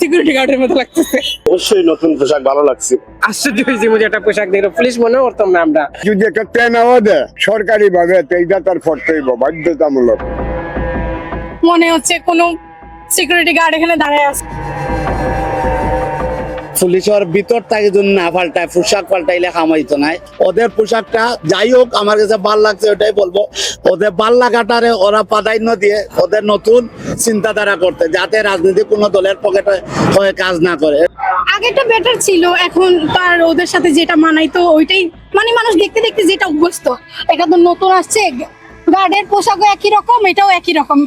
Security গার্ডের মতো লাগতেছে। অবশ্যই নতুন পোশাক ভালো লাগছে। আশ্চর্য হয়েছি মুঝে একটা পোশাক দেখল পুলিশ মনে করতাম না আমরা। যদি একটা ট্রেনাও দেয় সরকারি ভাবে এইটা তার কর্তব্য বাধ্যতামূলক। মনে হচ্ছে কোনো সিকিউরিটি গার্ড এখানে দাঁড়ায় আছে। পুলিশের ভিতর থেকে না পাল্টায়, পোশাক পাল্টাইলে খামাইতো নাই। ওদের পোশাকটা যাই হোক, আমার কাছে ভালো লাগছে, ওটাই বলব। ওদের ভালো লাগাটারে ওরা প্রাধান্য দিয়ে ওদের নতুন চিন্তাধারা করতে, যাতে রাজনীতি কোনো দলের পকেটে হয়ে কাজ না করে। আগেরটা বেটার ছিল, এখন তার ওদের সাথে যেটা মানাইতো, ওইটাই মানে মানুষ দেখতে দেখতে যেটা অভ্যস্ত। এটা তো নতুন আসছে গার্ডের পোশাকও একই রকম, এটাও একই রকম।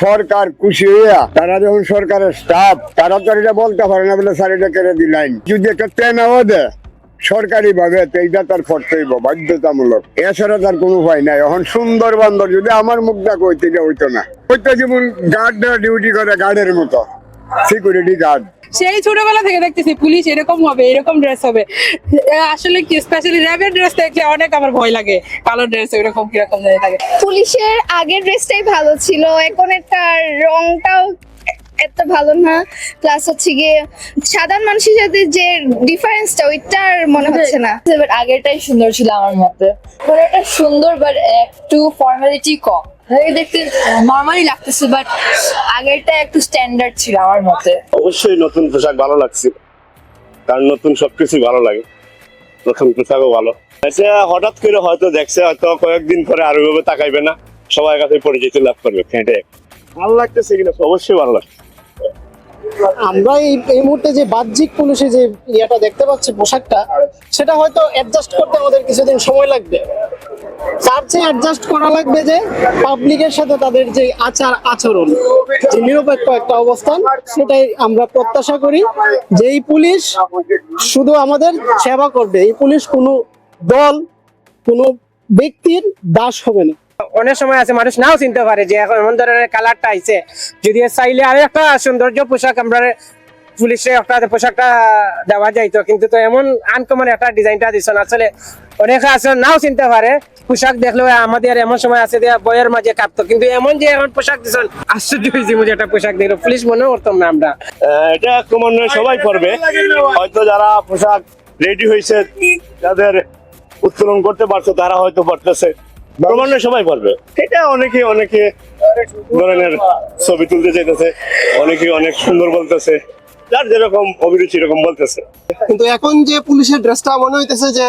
সরকার খুশি হইয়া, তারা যখন সরকারের স্টাফ তারা তো এটা বলতে পারে না বলে স্যার এটা কেড়ে দিলাইন যদি একটা ট্রেনাও দেয় সরকারি ভাবে এইটা তার কর্তব্য বাধ্যতামূলক। এছাড়া তার কোনো উপায় নাই। এখন সুন্দর বান্দর, যদি আমার মুখটা কইতে, এটা হইতো না। হইতো যেমন গার্ড ডিউটি করে গার্ডের মতো। সিকিউরিটি গার্ড সেই ছোটবেলা থেকে দেখতেছি পুলিশ এরকম হবে এরকম ড্রেস হবে। আসলে কি স্পেশালি র্যাবের ড্রেস দেখলে অনেক আমার ভয় লাগে কালো ড্রেস এরকম কীরকম জানি লাগে পুলিশের আগের ড্রেসটাই ভালো ছিল এখন একটা রংটাও এত ভালো না প্লাস হচ্ছে গিয়ে সাধারণ মানুষের সাথে যে ডিফারেন্সটা ওইটা আর মনে হচ্ছে না। বাট আগেরটাই সুন্দর ছিল আমার মতে মানে এটা সুন্দর বাট একটু ফর্মালিটি কম। দেখতে নর্মালি লাগতেছে বাট আগেরটা একটু স্ট্যান্ডার্ড ছিল আমার মতে। অবশ্যই নতুন পোশাক ভালো লাগছে কারণ নতুন সবকিছুই ভালো লাগে। নতুন পোশাকও ভালো। এসে হঠাৎ করে হয়তো দেখছে হয়তো কয়েকদিন পরে আর ওইভাবে তাকাইবে না। সবার কাছে পরিচিতি লাভ করবে খেটে। ভালো লাগতেছে কিনা? অবশ্যই ভালো লাগছে। আমরা এই এই মুহূর্তে যে বাহ্যিক পুলিশে যে ইয়েটা দেখতে পাচ্ছি পোশাকটা সেটা হয়তো অ্যাডজাস্ট করতে আমাদের কিছুদিন সময় লাগবে। তার চেয়ে অ্যাডজাস্ট করা লাগবে যে পাবলিকের সাথে তাদের যে আচার আচরণ, যে নিরপেক্ষ একটা অবস্থান, সেটাই আমরা প্রত্যাশা করি যে এই পুলিশ শুধু আমাদের সেবা করবে। এই পুলিশ কোনো দল, কোনো ব্যক্তির দাস হবে না। অনেক সময় আছে, মানুষ নাও চিনতে পারে যে এখন এমন ধরনের কালারটা আইছে। যদি চাইলে আরও একটা সৌন্দর্য পোশাক আমরা পুলিশে একটা পোশাকটা দেওয়া যাইতো, কিন্তু তো এমন আনকমন একটা ডিজাইনটা দিচ্ছেন আসলে অনেকে আছে, নাও চিনতে পারে। পোশাক দেখলেও আমাদের এমন সময় আছে যে বইয়ের মাঝে কাঁপতো। কিন্তু এমন যে এখন পোশাক দিচ্ছেন আশ্চর্য হয়েছি মুঝে একটা পোশাক দেখল পুলিশ মনে করতাম না আমরা। এটা ক্রমান্বয়ে সবাই করবে। হয়তো যারা পোশাক রেডি হয়েছে যাদের উত্তোলন করতে পারছে তারা হয়তো পারতেছে। ক্রমান্বয়ে সবাই পারবে এটা অনেকে অনেকে ধরনের ছবি তুলতে চাইতেছে অনেকে অনেক সুন্দর বলতেছে। যার যেরকম অভিরুচি এরকম বলতেছে। কিন্তু এখন যে পুলিশের ড্রেসটা মনে হইতেছে যে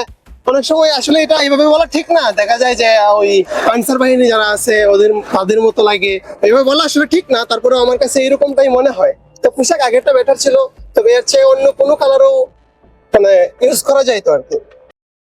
অনেক সময় আসলে এটা এইভাবে বলা ঠিক না। দেখা যায় যে ওই আনসার বাহিনী যারা আছে, ওদের, তাদের মতো লাগে। এইভাবে বলা আসলে ঠিক না তারপরে আমার কাছে এইরকমটাই মনে হয়। তো পোশাক আগেরটা বেটার ছিল, তবে এর চেয়ে অন্য কোনো কালারও মানে ইউজ করা যাইতো আর কি।